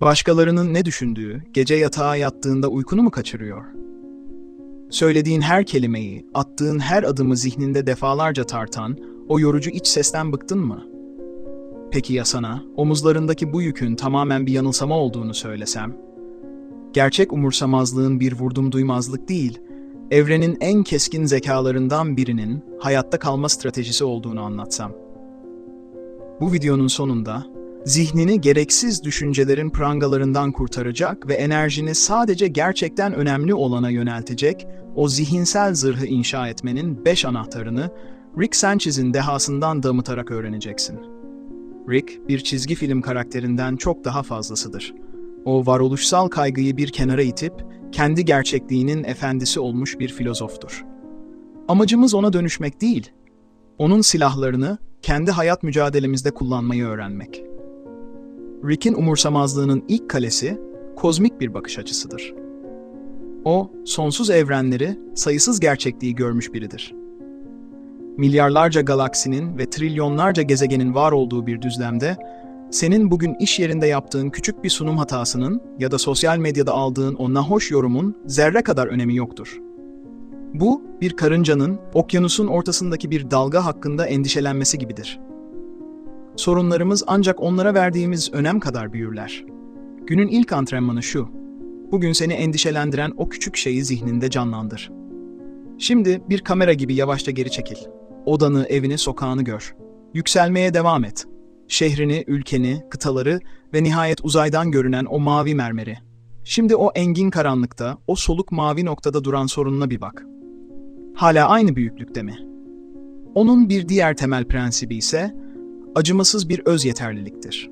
Başkalarının ne düşündüğü, gece yatağa yattığında uykunu mu kaçırıyor? Söylediğin her kelimeyi, attığın her adımı zihninde defalarca tartan, o yorucu iç sesten bıktın mı? Peki ya sana, omuzlarındaki bu yükün tamamen bir yanılsama olduğunu söylesem? Gerçek umursamazlığın bir vurdum duymazlık değil, evrenin en keskin zekalarından birinin hayatta kalma stratejisi olduğunu anlatsam. Bu videonun sonunda zihnini gereksiz düşüncelerin prangalarından kurtaracak ve enerjini sadece gerçekten önemli olana yöneltecek o zihinsel zırhı inşa etmenin beş anahtarını Rick Sanchez'in dehasından damıtarak öğreneceksin. Rick, bir çizgi film karakterinden çok daha fazlasıdır. O varoluşsal kaygıyı bir kenara itip, kendi gerçekliğinin efendisi olmuş bir filozoftur. Amacımız ona dönüşmek değil, onun silahlarını kendi hayat mücadelemizde kullanmayı öğrenmek. Rick'in umursamazlığının ilk kalesi kozmik bir bakış açısıdır. O, sonsuz evrenleri, sayısız gerçekliği görmüş biridir. Milyarlarca galaksinin ve trilyonlarca gezegenin var olduğu bir düzlemde, senin bugün iş yerinde yaptığın küçük bir sunum hatasının ya da sosyal medyada aldığın o nahoş yorumun zerre kadar önemi yoktur. Bu, bir karıncanın okyanusun ortasındaki bir dalga hakkında endişelenmesi gibidir. Sorunlarımız ancak onlara verdiğimiz önem kadar büyürler. Günün ilk antrenmanı şu. Bugün seni endişelendiren o küçük şeyi zihninde canlandır. Şimdi bir kamera gibi yavaşça geri çekil. Odanı, evini, sokağını gör. Yükselmeye devam et. Şehrini, ülkeni, kıtaları ve nihayet uzaydan görünen o mavi mermeri. Şimdi o engin karanlıkta, o soluk mavi noktada duran sorununa bir bak. Hala aynı büyüklükte mi? Onun bir diğer temel prensibi ise acımasız bir öz yeterliliktir.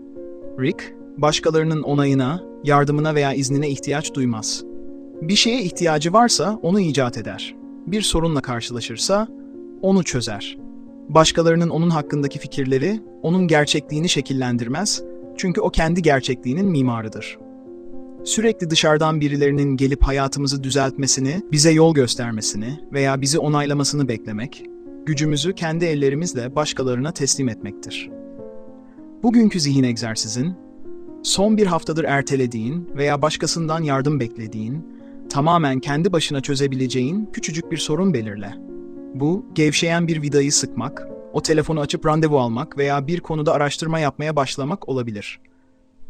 Rick, başkalarının onayına, yardımına veya iznine ihtiyaç duymaz. Bir şeye ihtiyacı varsa onu icat eder. Bir sorunla karşılaşırsa onu çözer. Başkalarının onun hakkındaki fikirleri onun gerçekliğini şekillendirmez çünkü o kendi gerçekliğinin mimarıdır. Sürekli dışarıdan birilerinin gelip hayatımızı düzeltmesini, bize yol göstermesini veya bizi onaylamasını beklemek, gücümüzü kendi ellerimizle başkalarına teslim etmektir. Bugünkü zihin egzersizin, son bir haftadır ertelediğin veya başkasından yardım beklediğin, tamamen kendi başına çözebileceğin küçücük bir sorun belirle. Bu, gevşeyen bir vidayı sıkmak, o telefonu açıp randevu almak veya bir konuda araştırma yapmaya başlamak olabilir.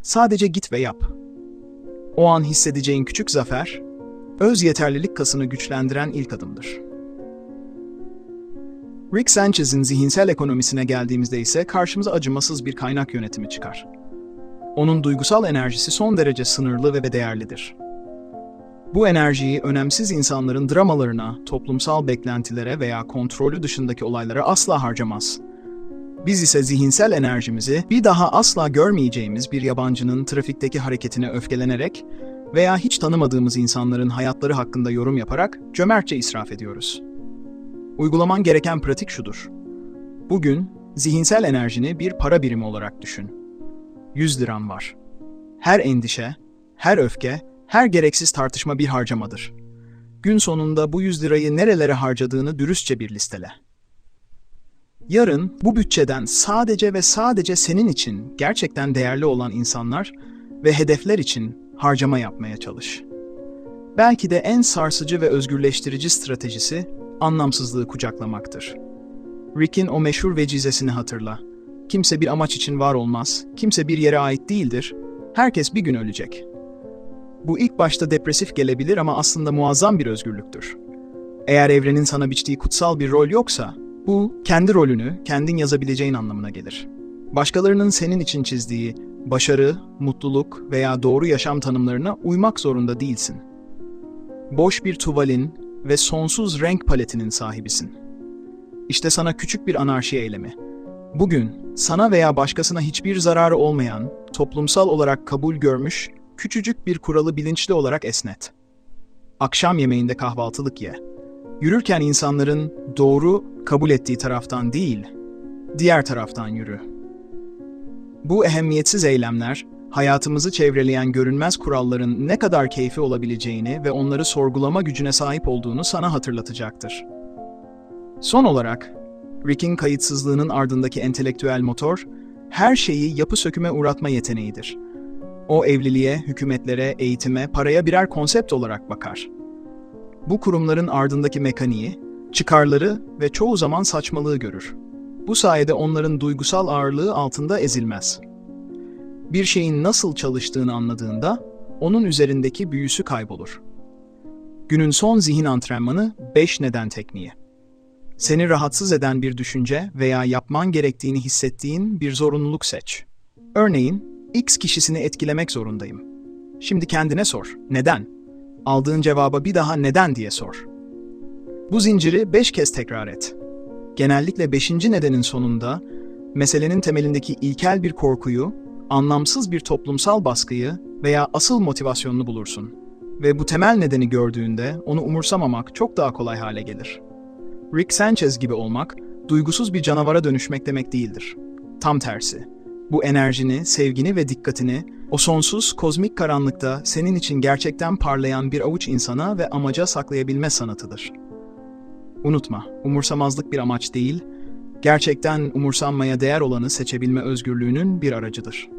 Sadece git ve yap. O an hissedeceğin küçük zafer, öz yeterlilik kasını güçlendiren ilk adımdır. Rick Sanchez'in zihinsel ekonomisine geldiğimizde ise karşımıza acımasız bir kaynak yönetimi çıkar. Onun duygusal enerjisi son derece sınırlı ve değerlidir. Bu enerjiyi önemsiz insanların dramalarına, toplumsal beklentilere veya kontrolü dışındaki olaylara asla harcamaz. Biz ise zihinsel enerjimizi bir daha asla görmeyeceğimiz bir yabancının trafikteki hareketine öfkelenerek veya hiç tanımadığımız insanların hayatları hakkında yorum yaparak cömertçe israf ediyoruz. Uygulaman gereken pratik şudur. Bugün zihinsel enerjini bir para birimi olarak düşün. 100 liran var. Her endişe, her öfke, her gereksiz tartışma bir harcamadır. Gün sonunda bu 100 lirayı nerelere harcadığını dürüstçe bir listele. Yarın bu bütçeden sadece ve sadece senin için gerçekten değerli olan insanlar ve hedefler için harcama yapmaya çalış. Belki de en sarsıcı ve özgürleştirici stratejisi anlamsızlığı kucaklamaktır. Rick'in o meşhur vecizesini hatırla. Kimse bir amaç için var olmaz, kimse bir yere ait değildir, herkes bir gün ölecek. Bu ilk başta depresif gelebilir ama aslında muazzam bir özgürlüktür. Eğer evrenin sana biçtiği kutsal bir rol yoksa, bu kendi rolünü kendin yazabileceğin anlamına gelir. Başkalarının senin için çizdiği başarı, mutluluk veya doğru yaşam tanımlarına uymak zorunda değilsin. Boş bir tuvalin ve sonsuz renk paletinin sahibisin. İşte sana küçük bir anarşi eylemi. Bugün sana veya başkasına hiçbir zararı olmayan, toplumsal olarak kabul görmüş küçücük bir kuralı bilinçli olarak esnet. Akşam yemeğinde kahvaltılık ye. Yürürken insanların doğru kabul ettiği taraftan değil, diğer taraftan yürü. Bu ehemmiyetsiz eylemler, hayatımızı çevreleyen görünmez kuralların ne kadar keyfi olabileceğini ve onları sorgulama gücüne sahip olduğunu sana hatırlatacaktır. Son olarak, Rick'in kayıtsızlığının ardındaki entelektüel motor, her şeyi yapı söküme uğratma yeteneğidir. O evliliğe, hükümetlere, eğitime, paraya birer konsept olarak bakar. Bu kurumların ardındaki mekaniği, çıkarları ve çoğu zaman saçmalığı görür. Bu sayede onların duygusal ağırlığı altında ezilmez. Bir şeyin nasıl çalıştığını anladığında onun üzerindeki büyüsü kaybolur. Günün son zihin antrenmanı 5 neden tekniği. Seni rahatsız eden bir düşünce veya yapman gerektiğini hissettiğin bir zorunluluk seç. Örneğin, X kişisini etkilemek zorundayım. Şimdi kendine sor. Neden? Aldığın cevaba bir daha neden diye sor. Bu zinciri 5 kez tekrar et. Genellikle 5. nedenin sonunda meselenin temelindeki ilkel bir korkuyu, anlamsız bir toplumsal baskıyı veya asıl motivasyonunu bulursun. Ve bu temel nedeni gördüğünde onu umursamamak çok daha kolay hale gelir. Rick Sanchez gibi olmak, duygusuz bir canavara dönüşmek demek değildir. Tam tersi. Bu enerjini, sevgini ve dikkatini o sonsuz kozmik karanlıkta senin için gerçekten parlayan bir avuç insana ve amaca saklayabilme sanatıdır. Unutma, umursamazlık bir amaç değil, gerçekten umursanmaya değer olanı seçebilme özgürlüğünün bir aracıdır.